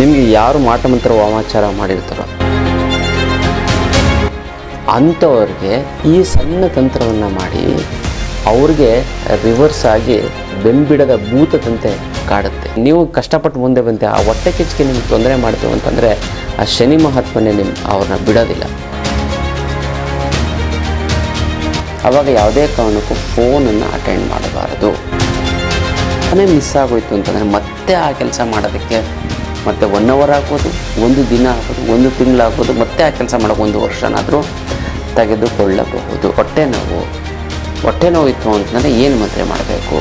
ನಿಮಗೆ ಯಾರು ಮಾಟ ಮಂತ್ರ ವಾಮಾಚಾರ ಮಾಡಿರ್ತಾರೋ? ಅಂಥವ್ರಿಗೆ ಈ ಸಣ್ಣ ತಂತ್ರವನ್ನು ಮಾಡಿ ಅವ್ರಿಗೆ ರಿವರ್ಸ್ ಆಗಿ ಬೆಂಬಿಡದ ಭೂತದಂತೆ ಕಾಡುತ್ತೆ. ನೀವು ಕಷ್ಟಪಟ್ಟು ಮುಂದೆ ಬಂದೆ ಆ ಹೊಟ್ಟೆ ಕೆಚ್ಚಿಗೆ ನಿಮ್ಗೆ ತೊಂದರೆ ಮಾಡ್ತೀವಿ ಅಂತಂದರೆ ಆ ಶನಿ ಮಹಾತ್ಮನೇ ನಿಮ್ಮ ಅವ್ರನ್ನ ಬಿಡೋದಿಲ್ಲ. ಅವಾಗ ಯಾವುದೇ ಕಾರಣಕ್ಕೂ ಫೋನನ್ನು ಅಟೆಂಡ್ ಮಾಡಬಾರದು. ಮನೆ ಮಿಸ್ ಆಗೋಯ್ತು ಅಂತಂದರೆ ಮತ್ತೆ ಆ ಕೆಲಸ ಮಾಡೋದಕ್ಕೆ ಮತ್ತೆ ಒನ್ ಅವರ್ ಹಾಕೋದು, ಒಂದು ದಿನ ಹಾಕೋದು, ಒಂದು ತಿಂಗಳು ಹಾಕೋದು, ಮತ್ತೆ ಆ ಕೆಲಸ ಮಾಡೋಕೆ ಒಂದು ವರ್ಷನಾದರೂ ತೆಗೆದುಕೊಳ್ಳಬಹುದು. ಹೊಟ್ಟೆ ನೋವು ಹೊಟ್ಟೆ ನೋವು ಇತ್ತು ಅಂತಂದರೆ ಏನು ಮಾತ್ರೆ ಮಾಡಬೇಕು?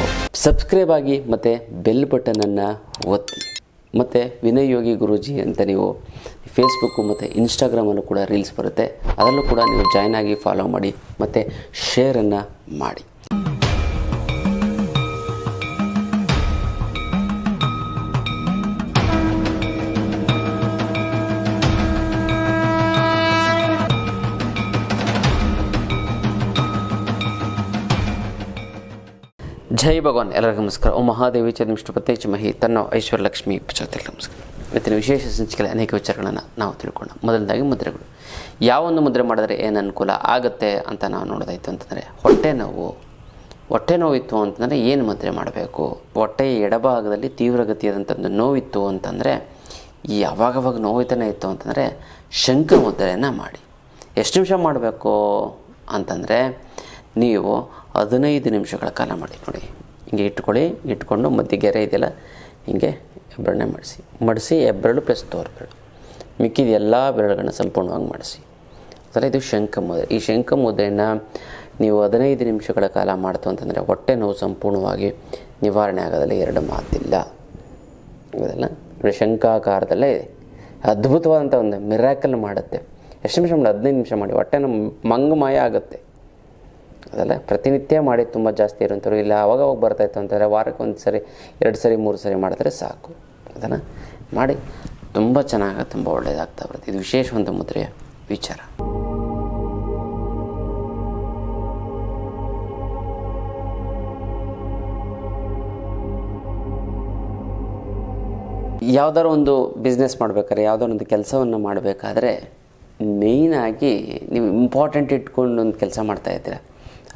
ಸಬ್ಸ್ಕ್ರೈಬ್ ಆಗಿ ಮತ್ತು ಬೆಲ್ ಬಟನನ್ನು ಒತ್ತಿ. ಮತ್ತು ವಿನಯ್ ಯೋಗಿ ಗುರೂಜಿ ಅಂತ ನೀವು ಫೇಸ್ಬುಕ್ಕು ಮತ್ತು ಇನ್ಸ್ಟಾಗ್ರಾಮಲ್ಲೂ ಕೂಡ ರೀಲ್ಸ್ ಬರುತ್ತೆ. ಅದರಲ್ಲೂ ಕೂಡ ನೀವು ಜಾಯ್ನ್ ಆಗಿ ಫಾಲೋ ಮಾಡಿ, ಮತ್ತು ಶೇರನ್ನು ಮಾಡಿ. ಜೈ ಭಗವಾನ್. ಎಲ್ಲರಿಗೂ ನಮಸ್ಕಾರ. ಓ ಮಹಾದೇವಿ ಚಂದ್ರಮಿಷ್ಟಪತಿ ಮಹಿ. ತನ್ನ ಐಶ್ವರ್ಯ ಲಕ್ಷ್ಮಿ ಪಚೋತಿಲ್ಲ ನಮಸ್ಕಾರ. ಇವತ್ತಿನ ವಿಶೇಷ ಸಂಚಿಕೆಯಲ್ಲಿ ಅನೇಕ ವಿಚಾರಗಳನ್ನು ನಾವು ತಿಳ್ಕೊಳ್ಳೋಣ. ಮೊದಲನೇದಾಗಿ ಮುದ್ರೆಗಳು. ಯಾವೊಂದು ಮುದ್ರೆ ಮಾಡಿದ್ರೆ ಏನು ಅನುಕೂಲ ಆಗುತ್ತೆ ಅಂತ ನಾವು ನೋಡೋದಾಯಿತು ಅಂತಂದರೆ, ಹೊಟ್ಟೆ ನೋವು. ಹೊಟ್ಟೆ ನೋವಿತ್ತು ಅಂತಂದರೆ ಏನು ಮುದ್ರೆ ಮಾಡಬೇಕು? ಹೊಟ್ಟೆಯ ಎಡಭಾಗದಲ್ಲಿ ತೀವ್ರಗತಿಯಾದಂಥ ಒಂದು ನೋವಿತ್ತು ಅಂತಂದರೆ, ಯಾವಾಗವಾಗ ನೋವಿತನೇ ಇತ್ತು ಅಂತಂದರೆ ಶಂಕ ಮುದ್ರೆಯನ್ನು ಮಾಡಿ. ಎಷ್ಟು ನಿಮಿಷ ಮಾಡಬೇಕು ಅಂತಂದರೆ, ನೀವು ಹದಿನೈದು ನಿಮಿಷಗಳ ಕಾಲ ಮಾಡಿ ನೋಡಿ. ಹಿಂಗೆ ಇಟ್ಕೊಳ್ಳಿ ಇಟ್ಕೊಂಡು ಮಧ್ಯೆ ಗೆರೆ ಇದೆಯಲ್ಲ, ಹಿಂಗೆ ಎಬ್ಬರಣೆ ಮಾಡಿಸಿ. ಮಡಿಸಿ ಎಬ್ಬರಳು ಪ್ಲಸ್ ತೋರ್ಬೆರಳು ಮಿಕ್ಕಿದ ಎಲ್ಲ ಬೆರಳುಗಳನ್ನ ಸಂಪೂರ್ಣವಾಗಿ ಮಾಡಿಸಿ. ಅದರ ಇದು ಶಂಖ ಮುದ್ರೆ. ಈ ಶಂಖ ಮುದ್ರೆಯನ್ನು ನೀವು ಹದಿನೈದು ನಿಮಿಷಗಳ ಕಾಲ ಮಾಡ್ತು ಅಂತಂದರೆ ಹೊಟ್ಟೆ ನೋವು ಸಂಪೂರ್ಣವಾಗಿ ನಿವಾರಣೆ ಆಗೋದಲ್ಲ, ಎರಡು ಮಾತಿಲ್ಲ. ಇದೆಲ್ಲ ನೋಡಿ ಶಂಖಾಕಾರದಲ್ಲೇ ಇದೆ. ಅದ್ಭುತವಾದಂಥ ಒಂದು ಮಿರಾಕಲ್ ಮಾಡುತ್ತೆ. ಎಷ್ಟು ನಿಮಿಷ ಮಾಡಿ, ಹದಿನೈದು ನಿಮಿಷ ಮಾಡಿ, ಹೊಟ್ಟೆ ನಮ್ಮ ಮಂಗಮಯ ಆಗುತ್ತೆ. ಅದೆಲ್ಲ ಪ್ರತಿನಿತ್ಯ ಮಾಡಿ ತುಂಬ ಜಾಸ್ತಿ ಇರುವಂಥವ್ರು. ಇಲ್ಲ, ಅವಾಗ ಹೋಗಿ ಬರ್ತಾಯಿತ್ತು ಅಂತಂದರೆ ವಾರಕ್ಕೆ ಒಂದು ಸರಿ, ಎರಡು ಸರಿ, ಮೂರು ಸರಿ ಮಾಡಿದ್ರೆ ಸಾಕು. ಅದನ್ನು ಮಾಡಿ ತುಂಬ ಚೆನ್ನಾಗಿ, ತುಂಬ ಒಳ್ಳೆಯದಾಗ್ತಾ ಬರುತ್ತೆ. ಇದು ವಿಶೇಷವಂತ ಮುದ್ರೆಯ ವಿಚಾರ. ಯಾವುದಾದ್ರು ಒಂದು ಬಿಸ್ನೆಸ್ ಮಾಡಬೇಕಾದ್ರೆ, ಯಾವುದಾದ್ರು ಒಂದು ಕೆಲಸವನ್ನು ಮಾಡಬೇಕಾದ್ರೆ ಮೇಯ್ನಾಗಿ ನೀವು ಇಂಪಾರ್ಟೆಂಟ್ ಇಟ್ಕೊಂಡು ಒಂದು ಕೆಲಸ ಮಾಡ್ತಾಯಿದ್ದೀರಾ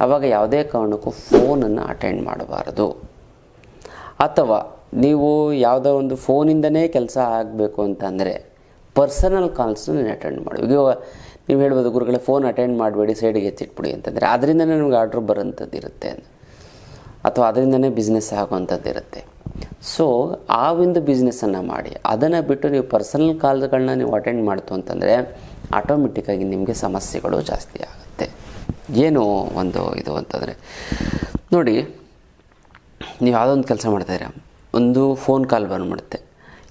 ಆವಾಗ ಯಾವುದೇ ಕಾರಣಕ್ಕೂ ಫೋನನ್ನು ಅಟೆಂಡ್ ಮಾಡಬಾರದು. ಅಥವಾ ನೀವು ಯಾವುದೋ ಒಂದು ಫೋನಿಂದನೇ ಕೆಲಸ ಆಗಬೇಕು ಅಂತಂದರೆ ಪರ್ಸನಲ್ ಕಾಲ್ಸ್ನ ನೀನು ಅಟೆಂಡ್ ಮಾಡು. ಈಗ ನೀವು ಹೇಳ್ಬೋದು, ಗುರುಗಳೇ, ಫೋನ್ ಅಟೆಂಡ್ ಮಾಡಬೇಡಿ, ಸೈಡಿಗೆ ಎತ್ತಿಟ್ಬಿಡಿ ಅಂತಂದರೆ ಅದರಿಂದನೇ ನಿಮ್ಗೆ ಆರ್ಡ್ರ್ ಬರೋಂಥದ್ದು ಇರುತ್ತೆ. ಅಥವಾ ಅದರಿಂದನೇ ಬಿಸ್ನೆಸ್ ಆಗುವಂಥದ್ದು ಇರುತ್ತೆ. ಸೊ, ಆ ಒಂದು ಬಿಸ್ನೆಸ್ಸನ್ನು ಮಾಡಿ, ಅದನ್ನು ಬಿಟ್ಟು ನೀವು ಪರ್ಸನಲ್ ಕಾಲ್ಗಳನ್ನ ನೀವು ಅಟೆಂಡ್ ಮಾಡ್ತು ಅಂತಂದರೆ ಆಟೋಮೆಟಿಕ್ಕಾಗಿ ನಿಮಗೆ ಸಮಸ್ಯೆಗಳು ಜಾಸ್ತಿ ಆಗುತ್ತೆ. ಏನು ಒಂದು ಇದು ಅಂತಂದರೆ, ನೋಡಿ, ನೀವು ಯಾವುದೋ ಒಂದು ಕೆಲಸ ಮಾಡ್ತಾಯಿರ ಒಂದು ಫೋನ್ ಕಾಲ್ ಬಂದ್ಬಿಡುತ್ತೆ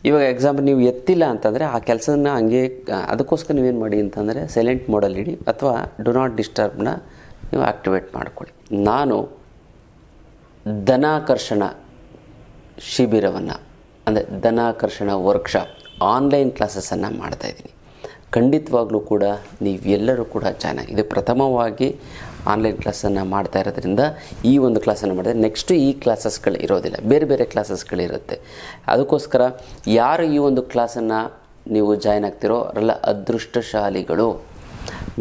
ಇವಾಗ ಎಕ್ಸಾಂಪಲ್ ನೀವು ಎತ್ತಿಲ್ಲ ಅಂತಂದರೆ ಆ ಕೆಲಸನ ಹಂಗೆ, ಅದಕ್ಕೋಸ್ಕರ ನೀವೇನು ಮಾಡಿ ಅಂತಂದರೆ ಸೈಲೆಂಟ್ ಮೋಡಲ್ಲಿ ಇಡಿ, ಅಥವಾ ಡು ನಾಟ್ ಡಿಸ್ಟರ್ಬ್ನ ನೀವು ಆ್ಯಕ್ಟಿವೇಟ್ ಮಾಡ್ಕೊಳ್ಳಿ. ನಾನು ಧನಾಕರ್ಷಣ ಶಿಬಿರವನ್ನು, ಅಂದರೆ ಧನಾಕರ್ಷಣ ವರ್ಕ್ಶಾಪ್ ಆನ್ಲೈನ್ ಕ್ಲಾಸಸನ್ನು ಮಾಡ್ತಾಯಿದ್ದೀನಿ ಖಂಡಿತವಾಗ್ಲೂ ಕೂಡ ನೀವೆಲ್ಲರೂ ಕೂಡ ಚೆನ್ನಾಗಿ ಇದು ಪ್ರಥಮವಾಗಿ ಆನ್ಲೈನ್ ಕ್ಲಾಸನ್ನು ಮಾಡ್ತಾ ಇರೋದ್ರಿಂದ ಈ ಒಂದು ಕ್ಲಾಸನ್ನು ಮಾಡಿದರೆ ನೆಕ್ಸ್ಟು ಈ ಕ್ಲಾಸಸ್ಗಳು ಇರೋದಿಲ್ಲ. ಬೇರೆ ಬೇರೆ ಕ್ಲಾಸಸ್ಗಳಿರುತ್ತೆ ಅದಕ್ಕೋಸ್ಕರ ಯಾರು ಈ ಒಂದು ಕ್ಲಾಸನ್ನು ನೀವು ಜಾಯ್ನ್ ಆಗ್ತಿರೋ ಅವರೆಲ್ಲ ಅದೃಷ್ಟಶಾಲಿಗಳು.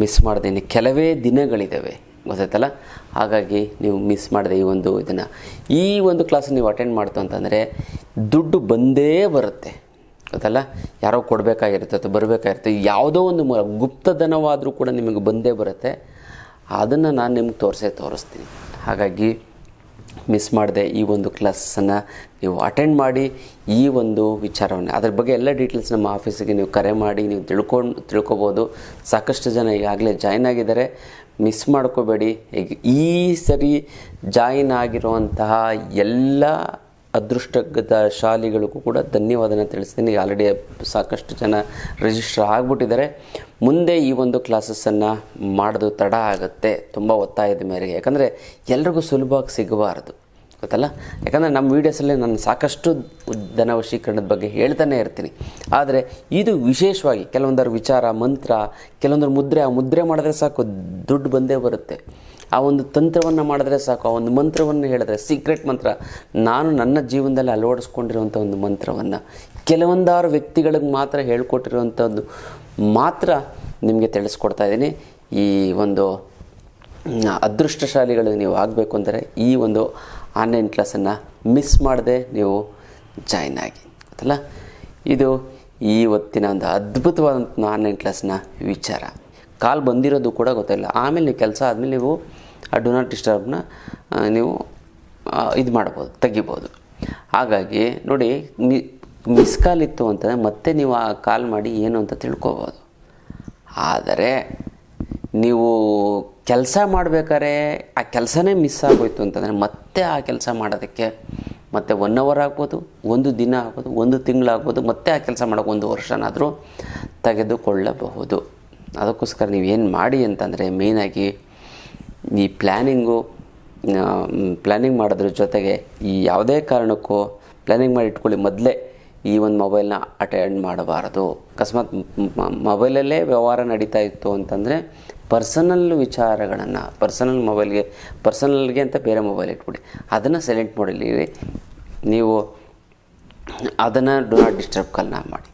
ಮಿಸ್ ಮಾಡ್ದೇನೆ ಕೆಲವೇ ದಿನಗಳಿದ್ದಾವೆ ಗೊತ್ತಾಯ್ತಲ್ಲ? ಹಾಗಾಗಿ ನೀವು ಮಿಸ್ ಮಾಡಿದೆ ಈ ಒಂದು ಇದನ್ನು. ಈ ಒಂದು ಕ್ಲಾಸ್ ನೀವು ಅಟೆಂಡ್ ಮಾಡ್ತು ಅಂತಂದರೆ ದುಡ್ಡು ಬಂದೇ ಬರುತ್ತೆ. ಗೊತ್ತಲ್ಲ ಯಾರೋ ಕೊಡಬೇಕಾಗಿರುತ್ತೆ ಅಥವಾ ಬರಬೇಕಾಗಿರುತ್ತೆ ಯಾವುದೋ ಒಂದು ಮೂಲ, ಗುಪ್ತಧನವಾದರೂ ಕೂಡ ನಿಮಗೆ ಬಂದೇ ಬರುತ್ತೆ. ಅದನ್ನು ನಾನು ನಿಮ್ಗೆ ತೋರಿಸೇ ತೋರಿಸ್ತೀನಿ. ಹಾಗಾಗಿ ಮಿಸ್ ಮಾಡದೆ ಈ ಒಂದು ಕ್ಲಾಸನ್ನು ನೀವು ಅಟೆಂಡ್ ಮಾಡಿ ಈ ಒಂದು ವಿಚಾರವನ್ನು. ಅದ್ರ ಬಗ್ಗೆ ಎಲ್ಲ ಡೀಟೇಲ್ಸ್ ನಮ್ಮ ಆಫೀಸಿಗೆ ನೀವು ಕರೆ ಮಾಡಿ, ನೀವು ತಿಳ್ಕೊಂಡು, ತಿಳ್ಕೊಬೋದು. ಸಾಕಷ್ಟು ಜನ ಈಗಾಗಲೇ ಜಾಯ್ನ್ ಆಗಿದ್ದಾರೆ. ಮಿಸ್ ಮಾಡ್ಕೋಬೇಡಿ. ಈಗ ಈ ಸರಿ ಜಾಯಿನ್ ಆಗಿರುವಂತಹ ಎಲ್ಲ ಅದೃಷ್ಟದ ಶಾಲಿಗಳಿಗೂ ಕೂಡ ಧನ್ಯವಾದನ ತಿಳಿಸ್ತೀನಿ. ಆಲ್ರೆಡಿ ಸಾಕಷ್ಟು ಜನ ರಿಜಿಸ್ಟರ್ ಆಗಿಬಿಟ್ಟಿದ್ದಾರೆ. ಮುಂದೆ ಈ ಒಂದು ಕ್ಲಾಸಸ್ಸನ್ನು ಮಾಡೋದು ತಡ ಆಗುತ್ತೆ. ತುಂಬ ಒತ್ತಾಯದ ಮೇರೆಗೆ. ಯಾಕಂದರೆ ಎಲ್ರಿಗೂ ಸುಲಭವಾಗಿ ಸಿಗಬಾರ್ದು. ಗೊತ್ತಲ್ಲ? ಯಾಕಂದರೆ ನಮ್ಮ ವೀಡಿಯೋಸಲ್ಲಿ ನಾನು ಸಾಕಷ್ಟು ಧನ ವಶೀಕರಣದ ಬಗ್ಗೆ ಹೇಳ್ತಾನೆ ಇರ್ತೀನಿ. ಆದರೆ ಇದು ವಿಶೇಷವಾಗಿ ಕೆಲವೊಂದರ ವಿಚಾರ, ಮಂತ್ರ, ಕೆಲವೊಂದರ ಮುದ್ರೆ, ಆ ಮುದ್ರೆ ಮಾಡಿದ್ರೆ ಸಾಕು, ದುಡ್ಡು ಬಂದೇ ಬರುತ್ತೆ. ಆ ಒಂದು ತಂತ್ರವನ್ನು ಮಾಡಿದ್ರೆ ಸಾಕು, ಆ ಒಂದು ಮಂತ್ರವನ್ನು ಹೇಳಿದ್ರೆ ಸೀಕ್ರೆಟ್ ಮಂತ್ರ. ನಾನು ನನ್ನ ಜೀವನದಲ್ಲಿ ಅಳವಡಿಸ್ಕೊಂಡಿರುವಂಥ ಒಂದು ಮಂತ್ರವನ್ನು. ಕೆಲವೊಂದಾರು ವ್ಯಕ್ತಿಗಳಿಗೆ ಮಾತ್ರ ಹೇಳ್ಕೊಟ್ಟಿರುವಂಥದ್ದು ಮಾತ್ರ ನಿಮಗೆ ತಿಳಿಸ್ಕೊಡ್ತಾ ಇದ್ದೀನಿ. ಈ ಒಂದು ಅದೃಷ್ಟಶಾಲಿಗಳು ನೀವು ಆಗಬೇಕು ಅಂದರೆ ಈ ಒಂದು ಆನ್ಲೈನ್ ಕ್ಲಾಸನ್ನು ಮಿಸ್ ಮಾಡದೆ ನೀವು ಜಾಯ್ನ್ ಆಗಿ. ಗೊತ್ತಲ್ಲ? ಇದು ಈ ಹೊತ್ತಿನ ಒಂದು ಅದ್ಭುತವಾದಂಥ ಆನ್ಲೈನ್ ಕ್ಲಾಸ್ನ ವಿಚಾರ. ಕಾಲ್ ಬಂದಿರೋದು ಕೂಡ ಗೊತ್ತಿಲ್ಲ. ಆಮೇಲೆ ನೀವು ಕೆಲಸ ಆದಮೇಲೆ ನೀವು ಆ ಡು ನಾಟ್ ಡಿಸ್ಟರ್ಬ್ನ ನೀವು ಇದು ಮಾಡ್ಬೋದು ತೆಗಿಬೋದು ಹಾಗಾಗಿ, ನೋಡಿ, ಮಿ ಮಿಸ್ ಕಾಲ್ ಇತ್ತು ಅಂತಂದರೆ ಮತ್ತೆ ನೀವು ಆ ಕಾಲ್ ಮಾಡಿ ಏನು ಅಂತ ತಿಳ್ಕೊಬೋದು. ಆದರೆ, ನೀವು ಕೆಲಸ ಮಾಡಬೇಕಾದ್ರೆ ಆ ಕೆಲಸನೇ ಮಿಸ್ ಆಗೋಯ್ತು ಅಂತಂದರೆ ಮತ್ತೆ ಆ ಕೆಲಸ ಮಾಡೋದಕ್ಕೆ ಮತ್ತೆ ಒನ್ ಅವರ್ ಆಗ್ಬೋದು, ಒಂದು ದಿನ ಆಗ್ಬೋದು, ಒಂದು ತಿಂಗಳಾಗ್ಬೋದು ಮತ್ತೆ ಆ ಕೆಲಸ ಮಾಡೋಕೆ ಒಂದು ವರ್ಷನಾದರೂ ತೆಗೆದುಕೊಳ್ಳಬಹುದು. ಅದಕ್ಕೋಸ್ಕರ ನೀವು ಏನು ಮಾಡಿ ಅಂತಂದರೆ ಮೇಯ್ನಾಗಿ ಈ ಪ್ಲ್ಯಾನಿಂಗು ಪ್ಲ್ಯಾನಿಂಗ್ ಮಾಡೋದ್ರ ಜೊತೆಗೆ ಈ ಯಾವುದೇ ಕಾರಣಕ್ಕೂ ಪ್ಲ್ಯಾನಿಂಗ್ ಮಾಡಿ ಇಟ್ಕೊಳ್ಳಿ ಮೊದಲೇ ಈ ಒಂದು ಮೊಬೈಲ್ನ ಅಟೆಂಡ್ ಮಾಡಬಾರದು. ಅಕಸ್ಮಾತ್ ಮೊಬೈಲಲ್ಲೇ ವ್ಯವಹಾರ ನಡೀತಾ ಇತ್ತು ಅಂತಂದರೆ ಪರ್ಸನಲ್ ವಿಚಾರಗಳನ್ನು, ಪರ್ಸನಲ್ ಮೊಬೈಲ್ಗೆ, ಪರ್ಸನಲ್ಗೆ ಅಂತ ಬೇರೆ ಮೊಬೈಲ್ ಇಟ್ಬಿಡಿ. ಅದನ್ನು ಸೈಲೆಂಟ್ ಮಾಡಲಿ ನೀವು ಅದನ್ನು ಡೋ ನಾಟ್ ಡಿಸ್ಟರ್ಬ್ ಕಲ್ನ ಮಾಡಿ.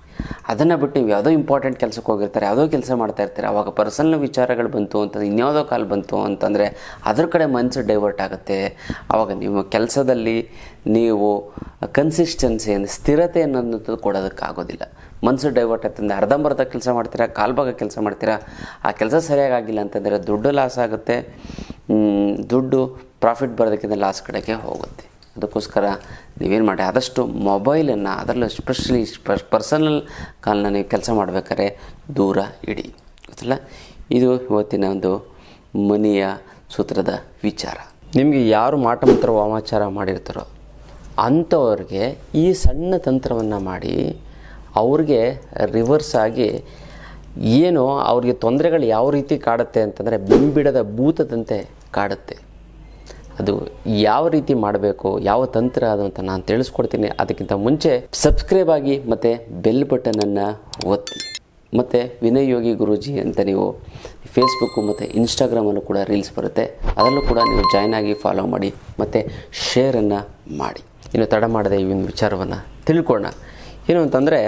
ಅದನ್ನು ಬಿಟ್ಟು ನೀವು ಯಾವುದೋ ಇಂಪಾರ್ಟೆಂಟ್ ಕೆಲಸಕ್ಕೆ ಹೋಗಿರ್ತಾರೆ, ಯಾವುದೋ ಕೆಲಸ ಮಾಡ್ತಾ ಇರ್ತಾರೆ, ಅವಾಗ ಪರ್ಸನಲ್ ವಿಚಾರಗಳು ಬಂತು ಅಂತಂದ್ರೆ ಇನ್ಯಾವುದೋ ಕಾಲ ಬಂತು ಅಂತಂದರೆ ಅದ್ರ ಕಡೆ ಮನಸ್ಸು ಡೈವರ್ಟ್ ಆಗುತ್ತೆ. ಆವಾಗ ನೀವು ಕೆಲಸದಲ್ಲಿ ನೀವು ಕನ್ಸಿಸ್ಟೆನ್ಸಿ ಅಂದರೆ ಸ್ಥಿರತೆ ಅನ್ನೋದು ಕೊಡೋದಕ್ಕಾಗೋದಿಲ್ಲ. ಮನಸ್ಸು ಡೈವರ್ಟ್ ಆಗ್ತದೆ, ಅರ್ಧಂಬರ್ಧ ಕೆಲಸ ಮಾಡ್ತೀರಾ, ಕಾಲು ಭಾಗ ಕೆಲಸ ಮಾಡ್ತೀರಾ, ಆ ಕೆಲಸ ಸರಿಯಾಗಿ ಆಗಿಲ್ಲ ಅಂತಂದರೆ ದುಡ್ಡು ಲಾಸ್ ಆಗುತ್ತೆ. ದುಡ್ಡು ಪ್ರಾಫಿಟ್ ಬರೋದಕ್ಕಿಂತ ಲಾಸ್ ಕಡೆಗೆ ಹೋಗುತ್ತೆ. ಅದಕ್ಕೋಸ್ಕರ ನೀವೇನು ಮಾಡಿ ಆದಷ್ಟು ಮೊಬೈಲನ್ನು, ಅದರಲ್ಲೂ ಸ್ಪೆಷಲಿ ಪರ್ಸನಲ್ ಕಾಲನ್ನ ನೀವು ಕೆಲಸ ಮಾಡಬೇಕಾದ್ರೆ ದೂರ ಇಡಿ. ಗೊತ್ತಲ್ಲ? ಇದು ಇವತ್ತಿನ ಒಂದು ಮನೆಯ ಸೂತ್ರದ ವಿಚಾರ. ನಿಮಗೆ ಯಾರು ಮಾಟ ಮಂತ್ರ ವಾಮಾಚಾರ ಮಾಡಿರ್ತಾರೋ ಅಂಥವ್ರಿಗೆ ಈ ಸಣ್ಣ ತಂತ್ರವನ್ನು ಮಾಡಿ ಅವ್ರಿಗೆ ರಿವರ್ಸ್ ಆಗಿ ಏನು ಅವ್ರಿಗೆ ತೊಂದರೆಗಳು ಯಾವ ರೀತಿ ಕಾಡುತ್ತೆ ಅಂತಂದರೆ, ಬೆಂಬಿಡದ ಭೂತದಂತೆ ಕಾಡುತ್ತೆ. ಅದು ಯಾವ ರೀತಿ ಮಾಡಬೇಕು, ಯಾವ ತಂತ್ರ ಅದು ಅಂತ ನಾನು ತಿಳಿಸ್ಕೊಡ್ತೀನಿ. ಅದಕ್ಕಿಂತ ಮುಂಚೆ ಸಬ್ಸ್ಕ್ರೈಬ್ ಆಗಿ ಮತ್ತು ಬೆಲ್ ಬಟನನ್ನು ಒತ್ತಿ. ಮತ್ತು ವಿನಯ್ ಯೋಗಿ ಗುರೂಜಿ ಅಂತ ನೀವು ಫೇಸ್ಬುಕ್ಕು ಮತ್ತು ಇನ್ಸ್ಟಾಗ್ರಾಮನ್ನು ಕೂಡ ರೀಲ್ಸ್ ಬರುತ್ತೆ. ಅದರಲ್ಲೂ ಕೂಡ ನೀವು ಜಾಯ್ನ್ ಆಗಿ ಫಾಲೋ ಮಾಡಿ, ಮತ್ತು ಶೇರನ್ನು ಮಾಡಿ. ಇನ್ನು ತಡ ಮಾಡದೆ ಈ ಒಂದು ವಿಚಾರವನ್ನು ತಿಳ್ಕೊಳ್ಳೋಣ. ಏನು ಅಂತಂದರೆ,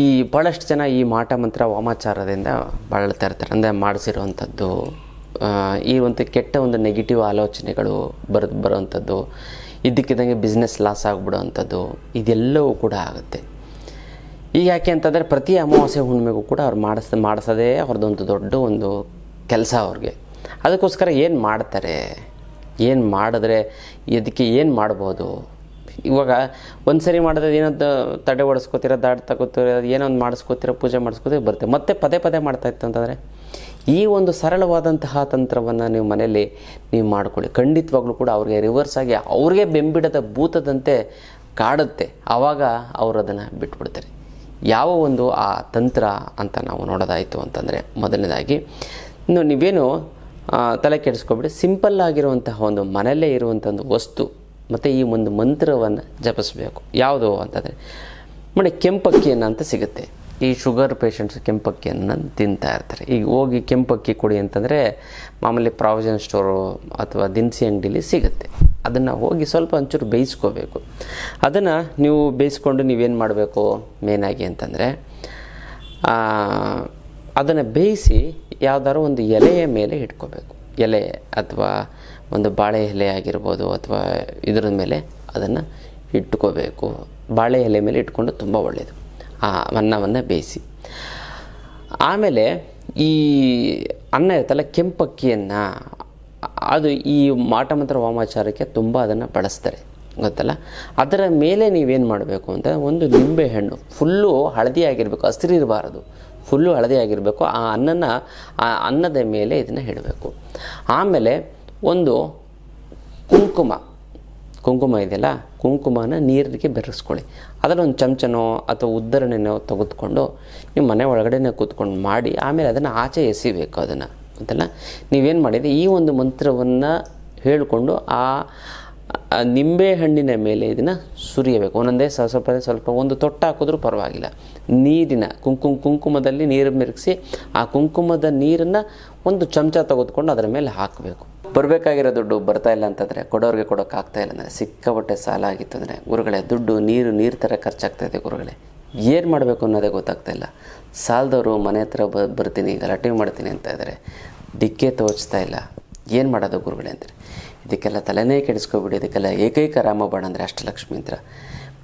ಈ ಭಾಳಷ್ಟು ಜನ ಈ ಮಾಟ ಮಂತ್ರ ವಾಮಾಚಾರದಿಂದ ಬಳಲ್ತಾ ಇರ್ತಾರೆ. ಅಂದರೆ ಮಾಡಿಸಿರುವಂಥದ್ದು ಈ ಒಂದು ಕೆಟ್ಟ ಒಂದು ನೆಗೆಟಿವ್ ಆಲೋಚನೆಗಳು ಬರ, ಬರೋವಂಥದ್ದು, ಇದ್ದಕ್ಕಿದ್ದಂಗೆ ಬಿಸ್ನೆಸ್ ಲಾಸ್ ಆಗಿಬಿಡೋವಂಥದ್ದು, ಇದೆಲ್ಲವೂ ಕೂಡ ಆಗುತ್ತೆ. ಈಗ ಯಾಕೆ ಅಂತಂದರೆ ಪ್ರತಿ ಅಮಾವಾಸ್ಯೆ ಹುಣ್ಣಿಮೆಗೂ ಕೂಡ ಅವ್ರು ಮಾಡಿಸ್, ಮಾಡಿಸೋದೇ ಅವ್ರದ್ದೊಂದು ದೊಡ್ಡ ಒಂದು ಕೆಲಸ ಅವ್ರಿಗೆ. ಅದಕ್ಕೋಸ್ಕರ ಏನು ಮಾಡ್ತಾರೆ? ಏನು ಮಾಡಿದ್ರೆ ಇದಕ್ಕೆ ಏನು ಮಾಡ್ಬೋದು? ಇವಾಗ ಒಂದು ಸರಿ ಮಾಡಿದ್ರೆ ಏನೋ ತಡೆ ಓಡಿಸ್ಕೋತೀರ ದಾಡ್ ತಗೋತೀರ, ಏನೋ ಒಂದು ಮಾಡಿಸ್ಕೋತೀರ, ಪೂಜೆ ಮಾಡಿಸ್ಕೋತೀರ, ಬರುತ್ತೆ. ಮತ್ತೆ ಪದೇ ಪದೇ ಮಾಡ್ತಾ ಇತ್ತು ಅಂತಂದರೆ? ಈ ಒಂದು ಸರಳವಾದಂತಹ ತಂತ್ರವನ್ನು ನೀವು ಮನೆಯಲ್ಲಿ ನೀವು ಮಾಡ್ಕೊಳ್ಳಿ. ಖಂಡಿತವಾಗ್ಲೂ ಕೂಡ ಅವ್ರಿಗೆ ರಿವರ್ಸ್ ಆಗಿ ಅವ್ರಿಗೆ ಬೆಂಬಿಡದ ಭೂತದಂತೆ ಕಾಡುತ್ತೆ. ಆವಾಗ ಅವರು ಅದನ್ನು ಬಿಟ್ಬಿಡ್ತಾರೆ. ಯಾವ ಒಂದು ಆ ತಂತ್ರ ಅಂತ ನಾವು ನೋಡೋದಾಯಿತು ಅಂತಂದರೆ ಮೊದಲನೇದಾಗಿ, ಇನ್ನು ನೀವೇನು ತಲೆ ಕೆಡಿಸ್ಕೊಬಿಡಿ. ಸಿಂಪಲ್ ಆಗಿರುವಂತಹ ಒಂದು ಮನೆಯಲ್ಲೇ ಇರುವಂಥ ಒಂದು ವಸ್ತು ಮತ್ತು ಈ ಒಂದು ಮಂತ್ರವನ್ನು ಜಪಿಸಬೇಕು. ಯಾವುದು ಅಂತಂದರೆ, ನೋಡಿ ಕೆಂಪಕ್ಕಿಯನ್ನು ಅಂತ ಸಿಗುತ್ತೆ. ಈ ಶುಗರ್ ಪೇಷಂಟ್ಸ್ ಕೆಂಪಕ್ಕಿಯನ್ನು ತಿಂತಾ ಇರ್ತಾರೆ. ಈಗ ಹೋಗಿ ಕೆಂಪಕ್ಕಿ ಕೊಡಿ ಅಂತಂದರೆ ಮಾಮೂಲಿ ಪ್ರಾವಿಷನ್ ಸ್ಟೋರು ಅಥವಾ ದಿನಸಿ ಅಂಗಡಿಲಿ ಸಿಗುತ್ತೆ. ಅದನ್ನು ಹೋಗಿ ಸ್ವಲ್ಪ ಒಂಚೂರು ಬೇಯಿಸ್ಕೋಬೇಕು. ಅದನ್ನು ನೀವು ಬೇಯಿಸ್ಕೊಂಡು ನೀವೇನು ಮಾಡಬೇಕು ಮೇನಾಗಿ ಅಂತಂದರೆ ಅದನ್ನು ಬೇಯಿಸಿ ಯಾವುದಾದ್ರು ಒಂದು ಎಲೆಯ ಮೇಲೆ ಇಟ್ಕೋಬೇಕು. ಎಲೆ ಅಥವಾ ಒಂದು ಬಾಳೆ ಎಲೆ ಆಗಿರ್ಬೋದು ಅಥವಾ ಇದರ ಮೇಲೆ ಅದನ್ನು ಇಟ್ಕೋಬೇಕು. ಬಾಳೆ ಎಲೆ ಮೇಲೆ ಇಟ್ಕೊಂಡು ತುಂಬ ಒಳ್ಳೆಯದು ಆ ಅನ್ನವನ್ನು ಬೇಯಿಸಿ. ಆಮೇಲೆ ಈ ಅನ್ನ ಇರುತ್ತಲ್ಲ, ಕೆಂಪಕ್ಕಿಯನ್ನು, ಅದು ಈ ಮಾಟಮಂತ್ರ ವಾಮಾಚಾರಕ್ಕೆ ತುಂಬ ಅದನ್ನು ಬಳಸ್ತಾರೆ. ಗೊತ್ತಲ್ಲ? ಅದರ ಮೇಲೆ ನೀವೇನು ಮಾಡಬೇಕು ಅಂತ ಒಂದು ನಿಂಬೆ ಹಣ್ಣು, ಫುಲ್ಲು ಹಳದಿ ಆಗಿರಬೇಕು ಹಸಿರಿರಬಾರದು ಫುಲ್ಲು ಹಳದಿ ಆಗಿರಬೇಕು, ಆ ಅನ್ನನ, ಆ ಅನ್ನದ ಮೇಲೆ ಇದನ್ನು ಇಡಬೇಕು. ಆಮೇಲೆ ಒಂದು ಕುಂಕುಮ ಕುಂಕುಮ ಇದೆಯಲ್ಲ? ಕುಂಕುಮನ ನೀರಿಗೆ ಬೆರೆಸ್ಕೊಳ್ಳಿ. ಅದನ್ನು ಒಂದು ಚಮಚನೋ ಅಥವಾ ಉದ್ದರಣೆನೋ ತೆಗೆದುಕೊಂಡು ನಿಮ್ಮ ಮನೆ ಒಳಗಡೆನೇ ಕೂತ್ಕೊಂಡು ಮಾಡಿ, ಆಮೇಲೆ ಅದನ್ನು ಆಚೆ ಎಸಿಬೇಕು ಅದನ್ನು. ಅಂತಲ್ಲ ನೀವೇನು ಮಾಡಿದೆ? ಈ ಒಂದು ಮಂತ್ರವನ್ನು ಹೇಳಿಕೊಂಡು ಆ ನಿಂಬೆ ಹಣ್ಣಿನ ಮೇಲೆ ಇದನ್ನು ಸುರಿಯಬೇಕು. ಒಂದೊಂದೇ ಸ್ವಲ್ಪ ಸ್ವಲ್ಪ ಒಂದು ತೊಟ್ಟ ಹಾಕಿದ್ರೂ ಪರವಾಗಿಲ್ಲ. ನೀರಿನ, ಕುಂಕುಮ, ಕುಂಕುಮದಲ್ಲಿ ನೀರು ಮಿರುಗಿಸಿ ಆ ಕುಂಕುಮದ ನೀರನ್ನು ಒಂದು ಚಮಚ ತೆಗೆದುಕೊಂಡು ಅದರ ಮೇಲೆ ಹಾಕಬೇಕು. ಬರಬೇಕಾಗಿರೋ ದುಡ್ಡು ಬರ್ತಾ ಇಲ್ಲ ಅಂತಂದರೆ ಕೊಡೋರಿಗೆ ಕೊಡೋಕ್ಕಾಗ್ತಾ ಇಲ್ಲ ಅಂದರೆ ಸಿಕ್ಕಾಪಟ್ಟೆ ಸಾಲ ಆಗಿತ್ತು ಅಂದರೆ ಗುರುಗಳೇ, ದುಡ್ಡು, ನೀರು ನೀರು ಥರ ಖರ್ಚಾಗ್ತಾ ಇದೆ ಗುರುಗಳೇ. ಏನು ಮಾಡಬೇಕು ಅನ್ನೋದೇ ಗೊತ್ತಾಗ್ತಾ ಇಲ್ಲ. ಸಾಲದವರು ಮನೆ ಹತ್ರ ಬ, ಬರ್ತೀನಿ, ಗಲಾಟೆ ಮಾಡ್ತೀನಿ ಅಂತ ಇದ್ದಾರೆ ಡಿಕ್ಕೆ ತೋಚ್ತಾ ಇಲ್ಲ. ಏನು ಮಾಡೋದು ಗುರುಗಳೇ ಅಂದರೆ? ಇದಕ್ಕೆಲ್ಲ ತಲೆನೇ ಕೆಡಿಸ್ಕೊಬಿಡಿ. ಇದಕ್ಕೆಲ್ಲ ಏಕೈಕ ರಾಮಬಾಣ ಅಂದರೆ ಅಷ್ಟಲಕ್ಷ್ಮಿ ಅಂತ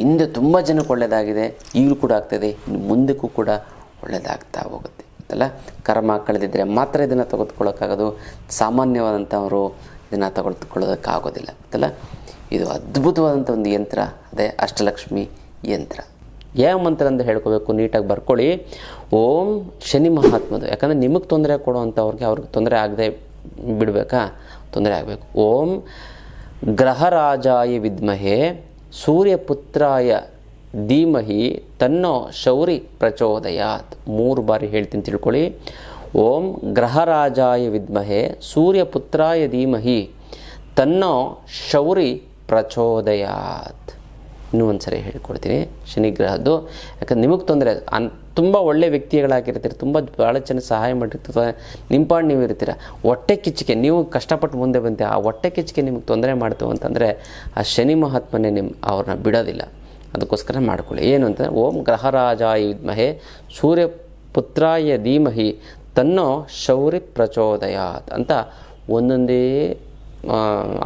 ಹಿಂದೆ ತುಂಬ ಜನಕ್ಕೆ ಒಳ್ಳೆಯದಾಗಿದೆ ಈಗಲೂ ಕೂಡ ಆಗ್ತದೆ, ಇನ್ನು ಮುಂದಕ್ಕೂ ಕೂಡ ಒಳ್ಳೆಯದಾಗ್ತಾ ಹೋಗುತ್ತೆ ಅಲ್ಲ ಕರ್ಮ ಕಳೆದಿದ್ದರೆ ಮಾತ್ರ ಇದನ್ನು ತೆಗೆದುಕೊಳ್ಳೋಕ್ಕಾಗೋದು. ಸಾಮಾನ್ಯವಾದಂಥವರು ಇದನ್ನು ತೆಗೆದುಕೊಳ್ಳೋದಕ್ಕಾಗೋದಿಲ್ಲ ಅದೆಲ್ಲ ಇದು ಅದ್ಭುತವಾದಂಥ ಒಂದು ಯಂತ್ರ, ಅದೇ ಅಷ್ಟಲಕ್ಷ್ಮಿ ಯಂತ್ರ. ಯಾವ ಮಂತ್ರ ಅಂತ ಹೇಳ್ಕೋಬೇಕು? ನೀಟಾಗಿ ಬರ್ಕೊಳ್ಳಿ. ಓಂ ಶನಿ ಮಹಾತ್ಮದು. ಯಾಕಂದರೆ ನಿಮಗೆ ತೊಂದರೆ ಕೊಡುವಂಥವ್ರಿಗೆ ಅವ್ರಿಗೆ ತೊಂದರೆ ಆಗದೆ ಬಿಡಬೇಕಾ? ತೊಂದರೆ ಆಗಬೇಕು. ಓಂ ಗ್ರಹರಾಜಾಯ ವಿದ್ಮಹೆ ಸೂರ್ಯಪುತ್ರಾಯ ಧೀಮಹಿ ತನ್ನೋ ಶೌರಿ ಪ್ರಚೋದಯಾತ್. ಮೂರು ಬಾರಿ ಹೇಳ್ತೀನಿ ತಿಳ್ಕೊಳ್ಳಿ. ಓಂ ಗ್ರಹರಾಜಾಯ ವಿದ್ಮಹೆ, ಸೂರ್ಯಪುತ್ರಾಯ ಧೀಮಹಿ ತನ್ನೋ ಶೌರಿ ಪ್ರಚೋದಯಾತ್. ಇನ್ನೂ ಒಂದು ಸರಿ ಹೇಳ್ಕೊಡ್ತೀನಿ. ಶನಿಗ್ರಹದ್ದು. ಯಾಕಂದ್ರೆ ನಿಮಗೆ ತೊಂದರೆ ಅನ್ ತುಂಬ ಒಳ್ಳೆ ವ್ಯಕ್ತಿಗಳಾಗಿರ್ತೀರಿ, ತುಂಬ ಭಾಳ ಚೆನ್ನಾಗಿ ಸಹಾಯ ಮಾಡಿರ್ತೀರ ನಿಂಪಾಡು ಪಾಡು ನೀವು ಇರ್ತೀರ. ಹೊಟ್ಟೆ ಕಿಚ್ಚಿಗೆ ನೀವು ಕಷ್ಟಪಟ್ಟು ಮುಂದೆ ಬಂದೆ ಆ ಹೊಟ್ಟೆ ಕಿಚ್ಚಿಗೆ ನಿಮಗೆ ತೊಂದರೆ ಮಾಡ್ತು ಅಂತಂದರೆ ಆ ಶನಿ ಮಹಾತ್ಮನೇ ನಿಮ್ಮ ಅವ್ರನ್ನ ಬಿಡೋದಿಲ್ಲ. ಅದಕ್ಕೋಸ್ಕರ ಮಾಡ್ಕೊಳ್ಳಿ. ಏನು ಅಂತಂದರೆ ಓಂ ಗ್ರಹರಾಜ ವಿದ್ಮಹೆ ಸೂರ್ಯ ಪುತ್ರಾಯ ಧೀಮಹಿ ತನ್ನೋ ಶೌರ್ಯ ಪ್ರಚೋದಯಾತ್ ಅಂತ ಒಂದೊಂದೇ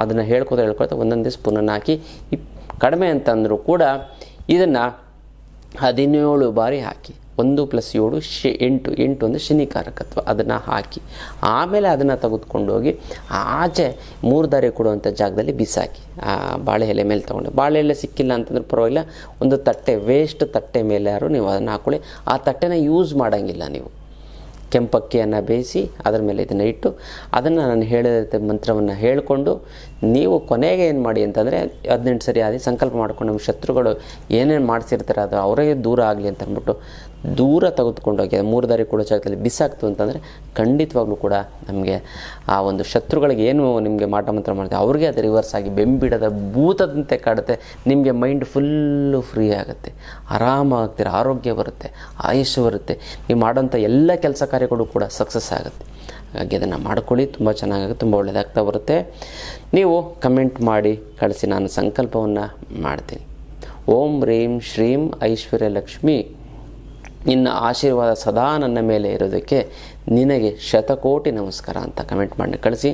ಅದನ್ನು ಹೇಳ್ಕೊತ ಹೇಳ್ಕೊಳ್ತಾ ಒಂದೊಂದೇ ಸ್ಪೂನನ್ನು ಹಾಕಿ ಇಪ್ ಕಡಿಮೆ ಅಂತಂದರೂ ಕೂಡ ಇದನ್ನು ಹದಿನೇಳು ಬಾರಿ ಹಾಕಿ, ಒಂದು ಪ್ಲಸ್ ಏಳು, ಶಿ, ಎಂಟು ಎಂಟು ಅಂದರೆ ಶನಿಕಾರಕತ್ವ, ಅದನ್ನು ಹಾಕಿ. ಆಮೇಲೆ ಅದನ್ನು ತೆಗೆದುಕೊಂಡೋಗಿ ಆಚೆ ಮೂರು ದಾರಿ ಕೊಡುವಂಥ ಜಾಗದಲ್ಲಿ ಬಿಸಾಕಿ. ಆ ಬಾಳೆ ಎಲೆ ಮೇಲೆ ತೊಗೊಂಡು ಬಾಳೆ ಎಲೆ ಸಿಕ್ಕಿಲ್ಲ ಅಂತಂದ್ರೆ ಪರವಾಗಿಲ್ಲ, ಒಂದು ತಟ್ಟೆ ವೇಸ್ಟ್ ತಟ್ಟೆ ಮೇಲೆ ಯಾರು ನೀವು ಅದನ್ನು ಹಾಕ್ಕೊಳ್ಳಿ ಆ ತಟ್ಟೆನ ಯೂಸ್ ಮಾಡೋಂಗಿಲ್ಲ ನೀವು. ಕೆಂಪಕ್ಕಿಯನ್ನು ಬೇಯಿಸಿ ಅದರ ಮೇಲೆ ಇದನ್ನು ಇಟ್ಟು ಅದನ್ನು ನಾನು ಹೇಳಿದ ಮಂತ್ರವನ್ನು ಹೇಳಿಕೊಂಡು ನೀವು ಕೊನೆಗೆ ಏನು ಮಾಡಿ ಅಂತಂದರೆ ಹದಿನೆಂಟು ಸರಿ ಆದಿ ಸಂಕಲ್ಪ ಮಾಡ್ಕೊಂಡು ನಮ್ಮ ಶತ್ರುಗಳು ಏನೇನು ಮಾಡಿಸಿರ್ತಾರೆ ಅದು ಅವರೇ ದೂರ ಆಗಲಿ ಅಂತ ಅಂದ್ಬಿಟ್ಟು ದೂರ ತೆಗೆದುಕೊಂಡೋಗಿ ಮೂರು ದಾರಿ ಕೊಡೋ ಜಾಗದಲ್ಲಿ ಬಿಸಾಕ್ತು ಅಂತಂದರೆ ಖಂಡಿತವಾಗ್ಲೂ ಕೂಡ ನಮಗೆ ಆ ಒಂದು ಶತ್ರುಗಳಿಗೆ ಏನು ನಿಮಗೆ ಮಾಟ ಮಂತ್ರ ಮಾಡುತ್ತೆ ಅವ್ರಿಗೆ ಅದು ರಿವರ್ಸ್ ಆಗಿ ಬೆಂಬಿಡದ ಭೂತದಂತೆ ಕಾಡುತ್ತೆ, ನಿಮಗೆ ಮೈಂಡ್ ಫುಲ್ಲು ಫ್ರೀ ಆಗುತ್ತೆ, ಆರಾಮಾಗ್ತೀರ, ಆರೋಗ್ಯ ಬರುತ್ತೆ ಆಯುಷ್ ಬರುತ್ತೆ, ನೀವು ಮಾಡೋಂಥ ಎಲ್ಲ ಕೆಲಸ ಕಾರ್ಯಗಳು ಕೂಡ ಸಕ್ಸಸ್ ಆಗುತ್ತೆ. ಹಾಗಾಗಿ ಅದನ್ನು ಮಾಡ್ಕೊಳ್ಳಿ, ತುಂಬ ಚೆನ್ನಾಗಿ ತುಂಬ ಒಳ್ಳೆಯದಾಗ್ತಾ ಬರುತ್ತೆ. ನೀವು ಕಮೆಂಟ್ ಮಾಡಿ, ಕಳಿಸಿ ನಾನು ಸಂಕಲ್ಪವನ್ನು ಮಾಡ್ತೀನಿ. ಓಂ ರೀಂ ಶ್ರೀಂ ಐಶ್ವರ್ಯ ಲಕ್ಷ್ಮಿ. ನಿನ್ನ ಆಶೀರ್ವಾದ ಸದಾ ನನ್ನ ಮೇಲೆ ಇರೋದಕ್ಕೆ ನಿನಗೆ ಶತಕೋಟಿ ನಮಸ್ಕಾರ ಅಂತ ಕಮೆಂಟ್ ಮಾಡಿ ಕಳಿಸಿ.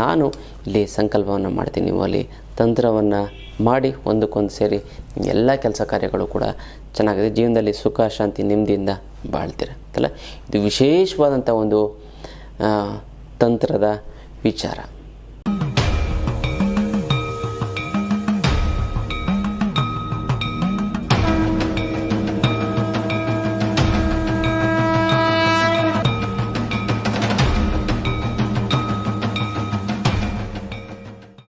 ನಾನು ಇಲ್ಲಿ ಸಂಕಲ್ಪವನ್ನು ಮಾಡ್ತೀನಿ, ನೀವು ಅಲ್ಲಿ ತಂತ್ರವನ್ನು ಮಾಡಿ ಒಂದಕ್ಕೊಂದು ಸೇರಿ ಎಲ್ಲ ಕೆಲಸ ಕಾರ್ಯಗಳು ಕೂಡ ಚೆನ್ನಾಗಿದೆ. ಜೀವನದಲ್ಲಿ ಸುಖ, ಶಾಂತಿ, ನೆಮ್ಮದಿಯಿಂದ ಬಾಳ್ತೀರ. ಅಲ್ಲ ಇದು ವಿಶೇಷವಾದಂಥ ಒಂದು ತಂತ್ರದ ವಿಚಾರ.